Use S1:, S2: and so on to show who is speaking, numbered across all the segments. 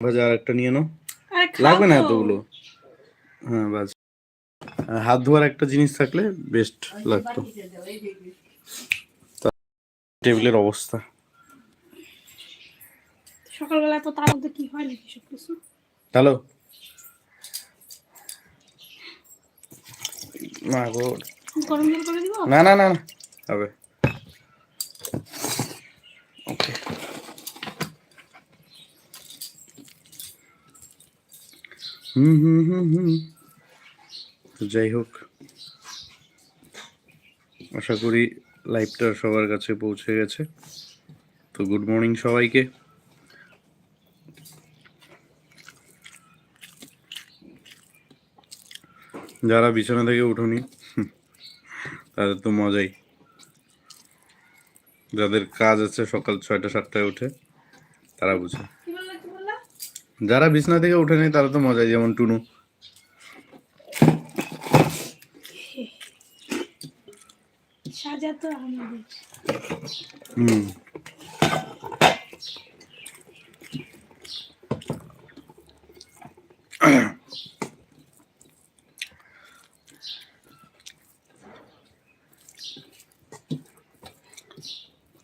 S1: ভাজা আর একটা নিয়ে নাও। লাগবে না এতগুলো? হ্যাঁ বাস হাত ধোয়ার একটা জিনিস থাকলে বেস্ট লাগতো। টেবিলের অবস্থা।
S2: সকালবেলা তো তার মধ্যে কি হয় নাকি সব কিছু
S1: হ্যালো। না গো।
S2: গরম জল করে দিব?
S1: না না না না। হবে। হুম হুম হুম হুম। যাই হোক, আশা করি লাইভটা সবার কাছে পৌঁছে গেছে। তো গুড মর্নিং সবাইকে। যারা বিছানা থেকে উঠোনি, তাদের তো মজাই। যাদের কাজ আছে সকাল ছয়টা, সাতটায় উঠে, তারা বুঝে। যারা বিছানা থেকে উঠেনি তারা তো মজাই যেমন টুনু।
S2: সাজা তো আমাদের।
S1: হুম।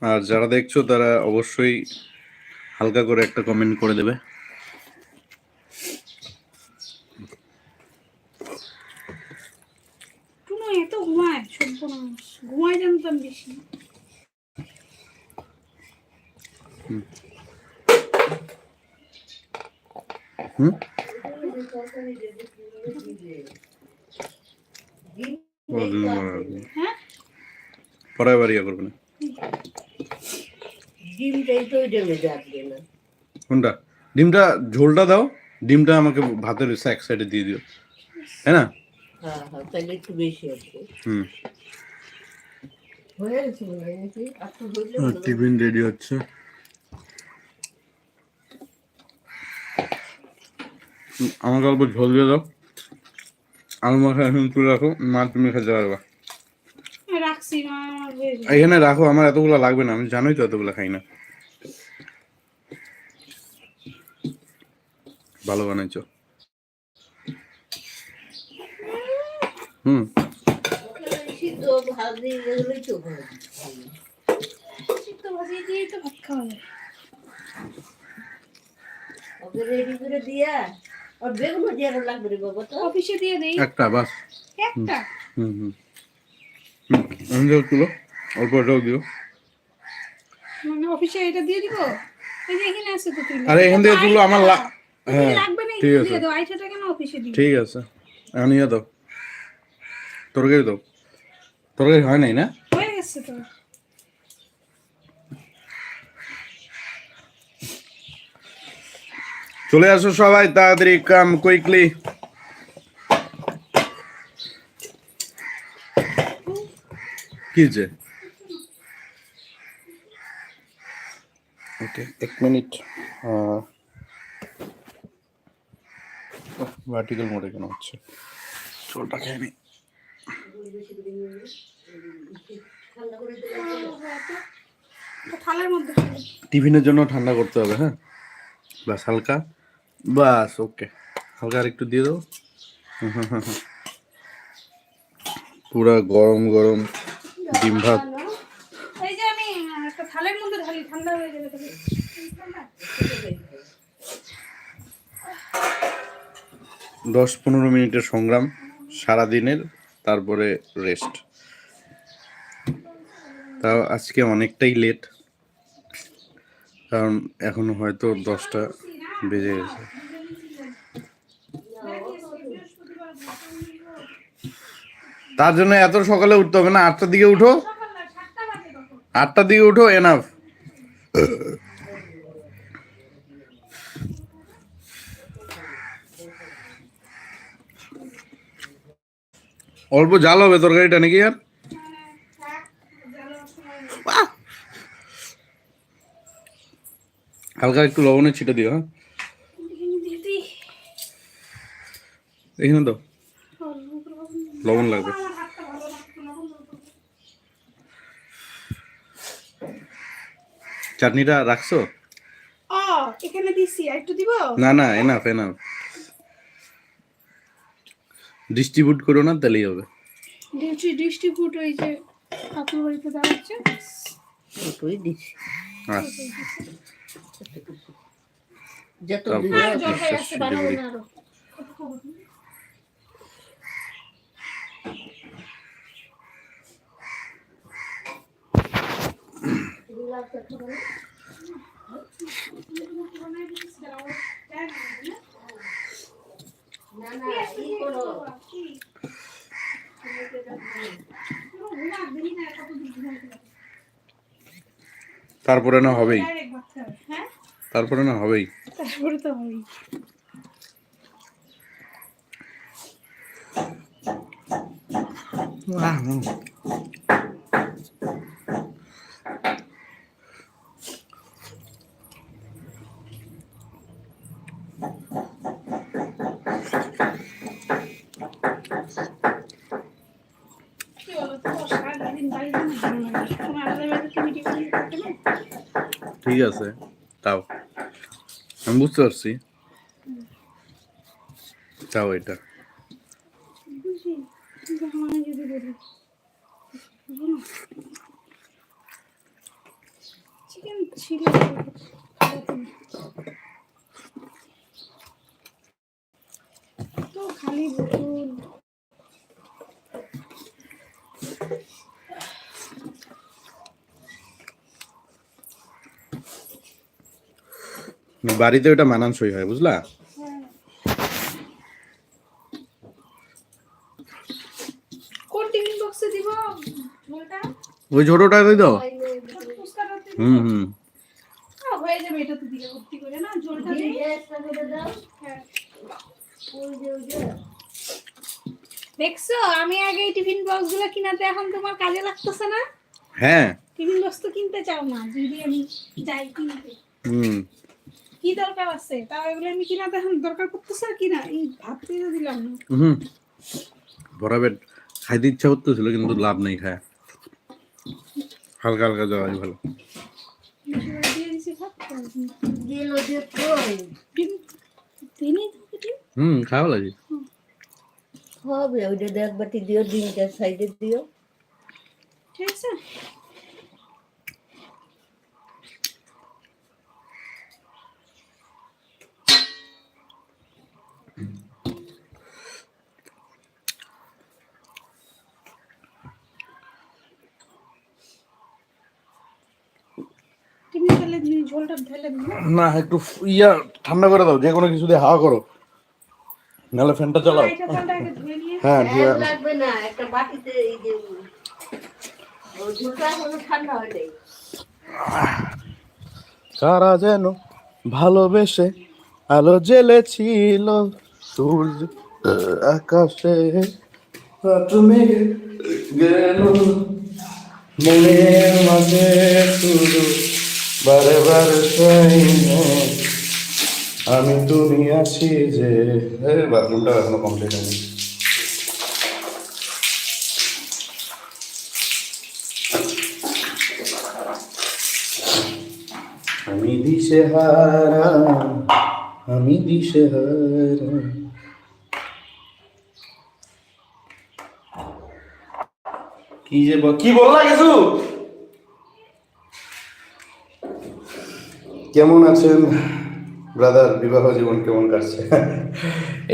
S1: আর যারা দেখছ তারা অবশ্যই হালকা করে একটা কমেন্ট করে দেবে
S2: টুনো এত ঘুমায় সর্বনাশ ঘুমায় জানতাম বেশি
S1: হুম?
S2: হ্যাঁ?
S1: পরে ইয়ে করবে না কোনটা? ডিমটা ঝোলটা দাও ডিমটা আমাকে ভাতের এক সাইডে দিয়ে দিও। তাই না?
S3: হ্যাঁ হ্যাঁ তাহলে একটু বেশি আছে
S1: হুম
S3: হয়ে গেছে মনে হয় নাকি আর তো হইলে ভালো।
S1: টিফিন রেডি হচ্ছে হুম, আমাকে অল্প ঝোল দিয়ে দাও। আলু মাখা এখন তুলে রাখো মা তুমি খেতে পারবা। এখানে রাখো আমার এতগুলো লাগবে না আমি জানোই তো এতগুলো খাই না। ভালো বানাইছো। হুম।
S3: রেডি করে দিয়া আর বেগুন লাগবে রে বাবা তো
S2: অফিসে দিয়ে দেই।
S1: একটা বাস।
S2: একটা?
S1: হুম হুম হুম। তুলো অল্প এটাও দিও।
S2: মানে অফিসে এটা দিয়ে দিব? এই যে এখানে আছে তো তিন
S1: আরে এখান থেকে তুলো আমার হ্যাঁ
S2: লাগবে না
S1: ঠিক আছে।
S2: দাও। অফিসে
S1: ঠিক আছে। ইয়ে দাও। তরকারি দাও। তরকারি হয় নাই না?
S2: হয়ে গেছে তো।
S1: চলে আসো সবাই তাড়াতাড়ি কাম কুইকলি কি যে ওকে এক মিনিট ভার্টিক্যাল মোডে কেন হচ্ছে? চোলটা খেয়ে নি। টিফিনের জন্য ঠান্ডা করতে হবে হ্যাঁ? বাস হালকা বাস ওকে হালকা আর একটু দিয়ে দাও পুরা গরম গরম ডিম ভাত।
S2: এই যে আমি একটা থালের মধ্যে ঢালি ঠান্ডা হয়ে যাবে
S1: দশ পনেরো মিনিটের সংগ্রাম সারা দিনের তারপরে রেস্ট তাও আজকে অনেকটাই লেট কারণ এখন হয়তো দশটা বেজে গেছে। তার জন্য এত সকালে উঠতে হবে না। আটটার দিকে উঠো। আটটার দিকে উঠো এনাফ অল্প জাল হবে তরকারিটা নাকি আর? হালকা একটু লবণের ছিটা দিও হ্যাঁ? এখানে দাও। লবণ লাগবে। চাটনিটা রাখছো?
S2: এখানে দিছি। একটু দিব?
S1: না না এনাফ এনাফ ডিস্ট্রিবিউট করো না তাহলেই হবে।
S2: ডিস্ট্রিবিউট ওই যে ঠাকুর বাড়িতে দেওয়া হচ্ছে।
S3: ওটুই দিছি
S1: আচ্ছা।
S3: যত
S1: তারপর?
S2: না আরও
S3: না না ই করো
S1: তারপরে না হবেই তারপরে না হবেই।
S2: তারপরে তো হবেই।
S1: ঠিক আছে তাও। আমি বুঝতে পারছি। তাও এটা।
S2: খালি বোতল
S1: বাড়িতে ওটা মানানসই হয় বুঝলা?
S2: হ্যাঁ। কোন টিফিন বক্সে দিব?
S1: ওই ছোটটাই দাও।
S2: ছোট
S1: হুম হুম।
S2: হ্যাঁ, যাবে এটা তো দিলে ভর্তি করে না? ঝোলটা
S3: দিয়ে? দাও। ওই যে ওই যে।
S2: দেখছ? আমি আগে টিফিন বক্সগুলো কিনাতে এখন তোমার কাজে লাগতেছে না?
S1: হ্যাঁ।
S2: টিফিন বক্স তো কিনতে চাও না যদি আমি যাই কিনতে।
S1: হুম।
S2: কি দরকার আছে? তাও এগুলো আমি কিনাতে এখন দরকার আর কিনা? এই ভাবতেই তো দিলাম। না
S1: হুম। বরাবর খাইতে ইচ্ছা করতেছিল কিন্তু লাভ নেই খায়। হালকা হালকা যাওয়াই ভালো। হুম খাওয়া লাগে
S3: হবে ওইটা দেখ বাটি দিও ডিমটা সাইডে দিও।
S2: ঠিক আছে। তুমি তাহলে ঝোলটা ঢেলে দিও
S1: না একটু ইয়া ঠান্ডা করে দাও যে কোনো কিছু দিয়ে হাওয়া করো। নাহলে ফ্যানটা চালাও।
S2: ধুয়ে
S1: হ্যাঁ।
S3: লাগবে না একটা বাটিতে এই যে ঠান্ডা হয়
S1: কারা যেন ভালোবেসে আলো জ্বেলেছিল সূর্য আকাশে তুমি গেল মনের মাঝে শুধু বারে বারে শুনে আমি তুমি আছি যে। বাথরুমটা এখনও কমপ্লিট হয়নি। আমি দিশে হারা, আমি দিশে হারা। কি যে কি বললা কিছু কেমন আছেন ব্রাদার বিবাহ জীবন কেমন কাটছে?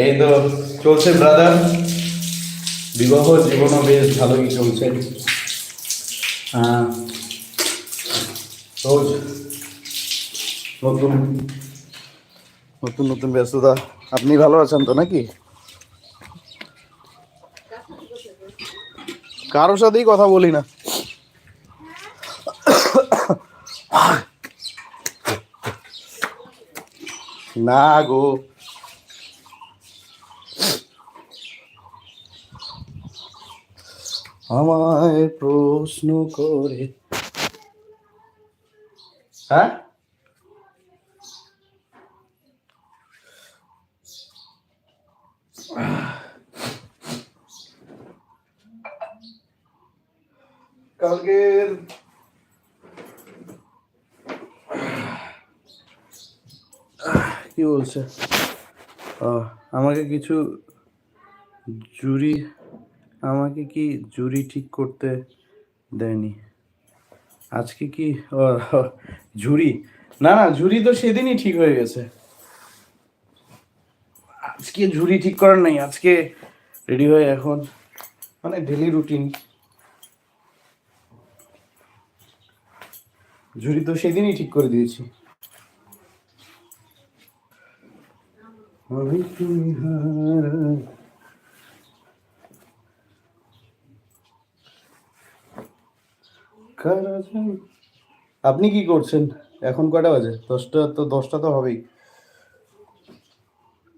S1: এই তো চলছে ব্রাদার বিবাহ জীবনও বেশ ভালোই চলছে। হ্যাঁ। রোজ নতুন নতুন নতুন ব্যস্ততা। আপনি ভালো আছেন তো নাকি? কারোর সাথেই কথা বলি না। না গো আমায় প্রশ্ন করে। হ্যাঁ? কালকের কি বলছে? আমাকে কিছু জুরি আমাকে কি জুরি ঠিক করতে দেয়নি? আজকে কি ঝুরি না না ঝুরি তো সেদিনই ঠিক হয়ে গেছে। আজকে ঝুরি ঠিক করার নাই, আজকে রেডি হয়ে এখন মানে ডেলি রুটিন। ঝুরি তো সেদিনই ঠিক করে দিয়েছি। আপনি কি করছেন? এখন কটা বাজে? দশটা তো দশটা তো হবেই।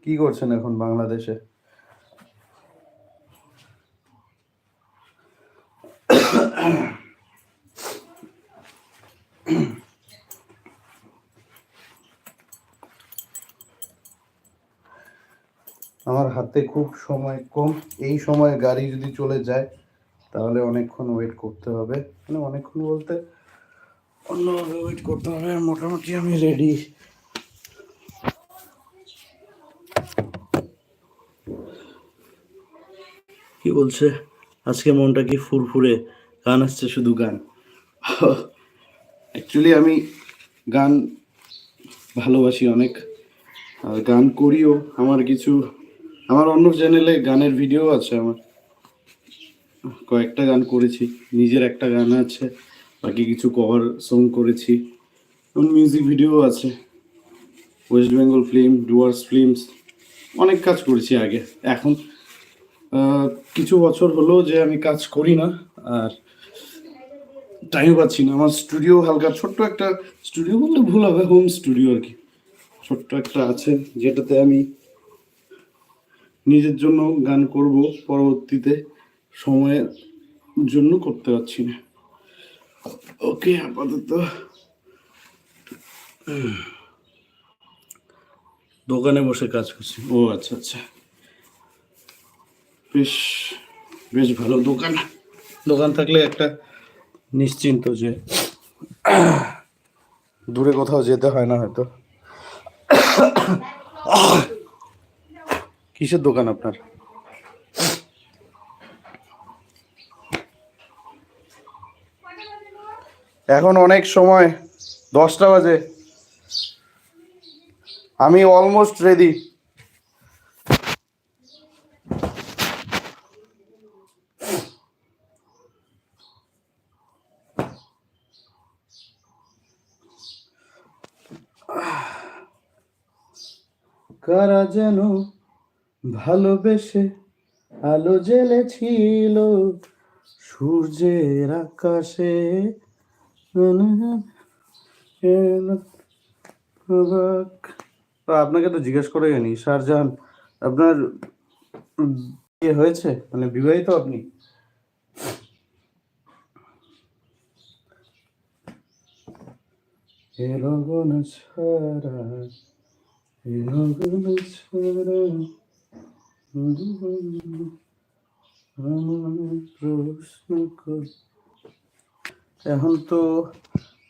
S1: কি করছেন এখন বাংলাদেশে? আমার হাতে খুব সময় কম। এই সময় গাড়ি যদি চলে যায় তাহলে অনেকক্ষণ ওয়েট করতে হবে। মানে অনেকক্ষণ বলতে অন্যভাবে ওয়েট করতে হবে। মোটামুটি আমি রেডি কি বলছে? আজকে মনটা কি ফুরফুরে? গান আসছে শুধু গান। অ্যাকচুয়ালি আমি গান ভালোবাসি অনেক। আর গান করিও। আমার কিছু আমার অন্য চ্যানেলে গানের ভিডিও আছে আমার। কয়েকটা গান করেছি, নিজের একটা গান আছে, বাকি কিছু কভার সং করেছি। এবং মিউজিক ভিডিও আছে West Bengal film Dooars films অনেক কাজ করেছি আগে। এখন কিছু বছর হলো যে আমি কাজ করি না, আর টাইম পাচ্ছি না। আমার স্টুডিও হালকা, ছোট্ট একটা স্টুডিও বললে ভুল হবে হোম স্টুডিও আর কি। ছোট্ট একটা আছে, যেটাতে আমি নিজের জন্য গান করব পরবর্তীতে সময়ের জন্য করতে পারছি না। ওকে, আপাতত। দোকানে বসে কাজ করছি। ও আচ্ছা আচ্ছা। বেশ বেশ ভালো দোকান। দোকান থাকলে একটা নিশ্চিন্ত যে দূরে কোথাও যেতে হয় না হয়তো। কিসের দোকান আপনার? এখন অনেক সময় দশটা বাজে। আমি অলমোস্ট রেডি কারা যেন ভালোবেসে আলো জ্বেলেছিল সূর্যের আকাশে। আপনাকে তো জিজ্ঞেস করে জানি শাহজাহান আপনার বিয়ে হয়েছে? মানে বিবাহিত আপনি? ছাড়া ছাড়া। এখন তো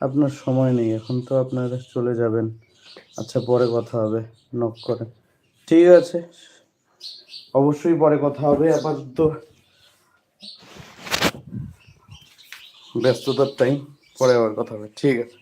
S1: আপনার সময় নেই, এখন তো আপনারা চলে যাবেন। আচ্ছা পরে কথা হবে নক করে। ঠিক আছে, অবশ্যই পরে কথা হবে, আপাতত ব্যস্ততার টাইম পরে আবার কথা হবে। ঠিক আছে।